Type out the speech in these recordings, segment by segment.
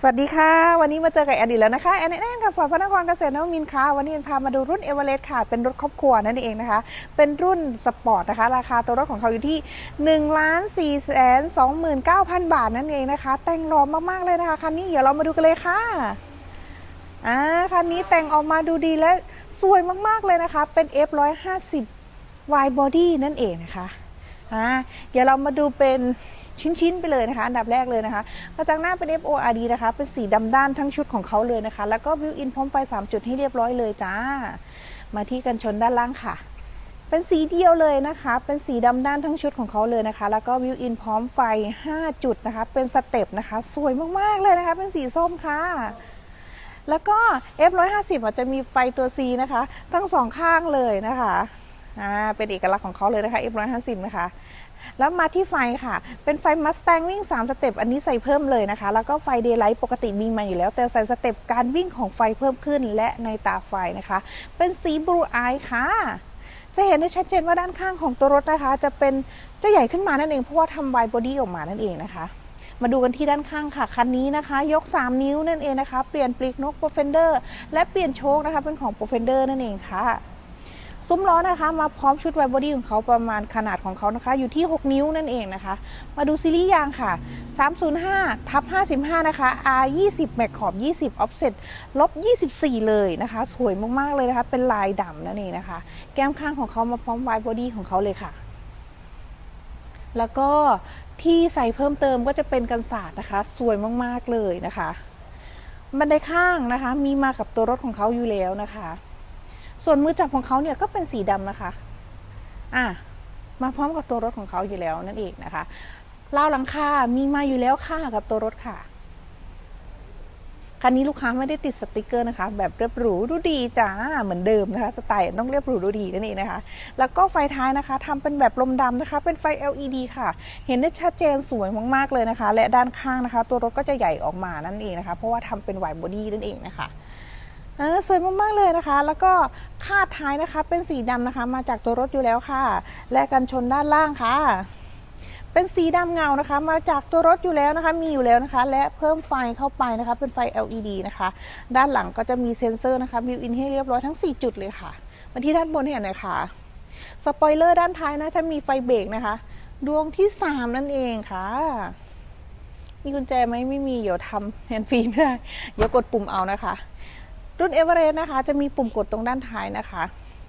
สวัสดีค่ะ วันนี้มาเจอกับแอนดี้แล้วนะคะ แอนแอนกับฝาพระนครเกษตรนวมินค่ะ วันนี้แอนพามาดูรุ่นเอเวอเรสต์ค่ะ เป็นรถครอบครัวนั่นเองนะคะ เป็นรุ่นสปอร์ตนะคะ ราคาตัวรถของเขาอยู่ที่1นึ่งล้านสี่แสนสองหมื่นเก้าพันบาทนั่นเองนะคะ แต่งรอมาก ๆ เลยนะคะ คันนี้เดี๋ยวเรามาดูกันเลยค่ะอ่าคันนี้แต่งออกมาดูดีและสวยมากๆเลยนะคะ เป็น F150 wide body นั่นเองนะคะ อ่าเดี๋ยวเรามาดูเป็นชิ้นๆไปเลยนะคะ อันดับแรกเลยนะคะกระจังหน้าเป็น FORD นะคะ เป็นสีดำด้านทั้งชุดของเขาเลยนะคะ แล้วก็วิวอินพร้อมไฟ 3 จุดให้เรียบร้อยเลยจ้า มาที่กันชนด้านล่างค่ะ เป็นสีเดียวเลยนะคะ เป็นสีดำด้านทั้งชุดของเขาเลยนะคะ แล้วก็วิวอินพร้อมไฟ 5 จุดนะคะ เป็นสเต็ปนะคะ สวยมากๆเลยนะคะ เป็นสีส้มค่ะแล้วก็ F150 อาจจะมีไฟตัว C นะคะ ทั้งสองข้างเลยนะคะ อ่าเป็นเอกลักษณ์ของเขาเลยนะคะ F150 นะคะ แล้วมาที่ไฟค่ะ เป็นไฟ Mustang วิ่ง 3 สเต็ป อันนี้ใส่เพิ่มเลยนะคะ แล้วก็ไฟ Daylight ปกติมีมาอยู่แล้ว แต่ใส่สเต็ปการวิ่งของไฟเพิ่มขึ้นและในตาไฟนะคะ เป็นสี Blue Eye ค่ะ จะเห็นได้ชัดเจนว่าด้านข้างของตัวรถนะคะ จะเป็นจะใหญ่ขึ้นมานั่นเองเพราะว่าทำไวบอดี้ออกมานั่นเองนะคะมาดูกันที่ด้านข้างค่ะ คันนี้นะคะ ยก 3 นิ้วนั่นเองนะคะ เปลี่ยนปลีกนกโปรเฟนเดอร์ และเปลี่ยนโชคนะคะ เป็นของโปรเฟนเดอร์นั่นเองค่ะ ซุ้มล้อนะคะมาพร้อมชุดไวบอดี้ของเขาประมาณขนาดของเขานะคะ อยู่ที่ 6 นิ้วนั่นเองนะคะ มาดูซีรีส์ยางค่ะ 305ทับ55 นะคะ R 20แมกขอบ 20 offset ลบ 24 เลยนะคะ สวยมาก ๆ เลยนะคะ เป็นลายดำนั่นเองนะคะ แก้มข้างของเขามาพร้อมไวบอดี้ของเขาเลยค่ะ แล้วก็ที่ใส่เพิ่มเติมก็จะเป็นกันศาสตร์นะคะ สวยมาก ๆ เลยนะคะ บันไดข้างนะคะ มีมากับตัวรถของเขาอยู่แล้วนะคะ ส่วนมือจับของเขาเนี่ยก็เป็นสีดำนะคะ อะ มาพร้อมกับตัวรถของเขาอยู่แล้วนั่นเองนะคะราหลังคา มีมาอยู่แล้วค่ะกับตัวรถค่ะ คันนี้ลูกค้าไม่ได้ติดสติกเกอร์นะคะ แบบเรียบหรูดูดีจ้า เหมือนเดิมนะคะ สไตล์ต้องเรียบหรูดูดีนั่นเองนะคะ แล้วก็ไฟท้ายนะคะทำเป็นแบบลมดำนะคะ เป็นไฟ LED ค่ะ เห็นได้ชัดเจนสวยมากๆเลยนะคะ และด้านข้างนะคะ ตัวรถก็จะใหญ่ออกมานั่นเองนะคะ เพราะว่าทำเป็นไวบอดี้นั่นเองนะคะเออสวยมากๆเลยนะคะ แล้วก็ คาดท้ายนะคะ เป็นสีดำนะคะ มาจากตัวรถอยู่แล้วค่ะ และกันชนด้านล่างค่ะ เป็นสีดำเงานะคะ มาจากตัวรถอยู่แล้วนะคะ มีอยู่แล้วนะคะ และเพิ่มไฟเข้าไปนะคะ เป็นไฟ LED นะคะ ด้านหลังก็จะมีเซ็นเซอร์นะคะบิวอินให้เรียบร้อยทั้ง 4 จุดเลยค่ะมาที่ด้านบนเห็นหน่อยค่ะสปอยเลอร์ด้านท้ายนะถ้ามีไฟเบรกนะคะ ดวงที่ 3 นั่นเองค่ะมีกุญแจไหมไม่มีเดี๋ยวทำแฮนด์ฟรีไม่ได้เดี๋ยวกดปุ่มเอานะคะ รุ่นเอเวอเรสต์นะคะจะมีปุ่มกดตรงด้านท้ายนะคะ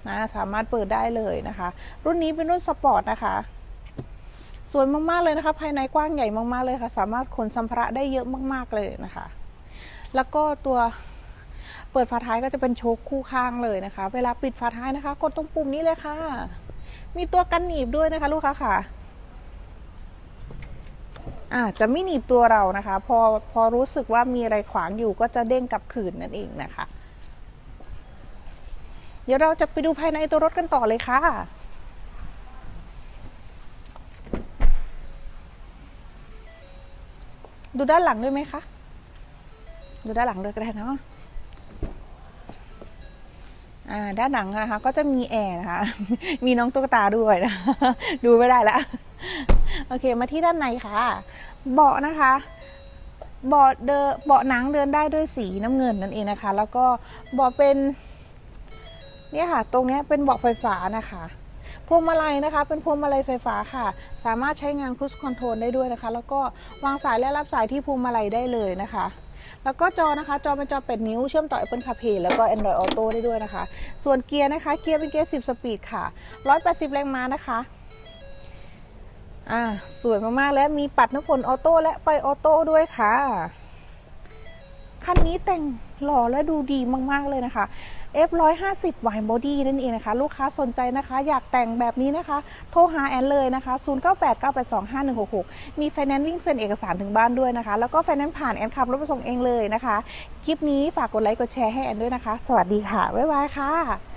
นะสามารถเปิดได้เลยนะคะ รุ่นนี้เป็นรุ่นสปอร์ตนะคะ สวยมากๆเลยนะคะ ภายในกว้างใหญ่มากๆเลยค่ะ สามารถขนสัมภาระได้เยอะมากๆเลยนะคะ แล้วก็ตัวเปิดฝาท้ายก็จะเป็นโชคคู่ข้างเลยนะคะ เวลาปิดฝาท้ายนะคะ กดตรงปุ่มนี้เลยค่ะ มีตัวกันหนีบด้วยนะคะ ลูกค้าค่ะอาจจะไม่หนีบตัวเรานะคะ พอพอรู้สึกว่ามีอะไรขวางอยู่ก็จะเด้งกลับคืนนั่นเองนะคะ เดี๋ยวเราจะไปดูภายในตัวรถกันต่อเลยค่ะดูด้านหลังด้วยไหมคะ ดูด้านหลังด้วยก็ได้เนาะอ่าด้านหลังนะคะ ก็จะมีแอร์นะคะ มีน้องตุ๊กตาด้วยนะ ดูไม่ได้ละ โอเค มาที่ด้านในค่ะ เบาะนะคะ เบาะเดนเบาะหนังเดินได้ด้วยสีน้ำเงินนั่นเองนะคะ แล้วก็เบาะเป็น เนี่ยค่ะ ตรงนี้เป็นเบาะไฟฟ้านะคะพวงมาลัยนะคะ เป็นพวงมาลัยไฟฟ้าค่ะ สามารถใช้งานค u สคอนโทรลได้ด้วยนะคะ แล้วก็วางสายและรับสายที่พวงมาลัยได้เลยนะคะ แล้วก็จอนะคะ จอเป็นจอเปดนิ้วเชื่อมต่อ Apple CarPlay แล้วก็ Android Auto ได้ด้วยนะคะ ส่วนเกียร์นะคะ เกียร์เป็นเกียร์ 10 สปีดค่ะ 180 แรงม้านะคะอ่าสวยมากๆ และมีปัดน้ำฝนออโต้และไฟออโต้ด้วยค่ะ คันนี้แต่ง หล่อและดูดีมากๆเลยนะคะ F150 w i n e Body นั่นเองนะคะ ลูกค้าสนใจนะคะ อยากแต่งแบบนี้นะคะ โทรหาแอนเลยนะคะ 0989825166 มีไฟแนนซ์วิ่งเซ็นเอกสารถึงบ้านด้วยนะคะ แล้วก็ไฟแนนซ์ผ่านแอนขับรถไปส่งเองเลยนะคะ คลิปนี้ฝากกดไลค์กดแชร์ให้แอนด้วยนะคะ สวัสดีค่ะ บ๊ายบายค่ะ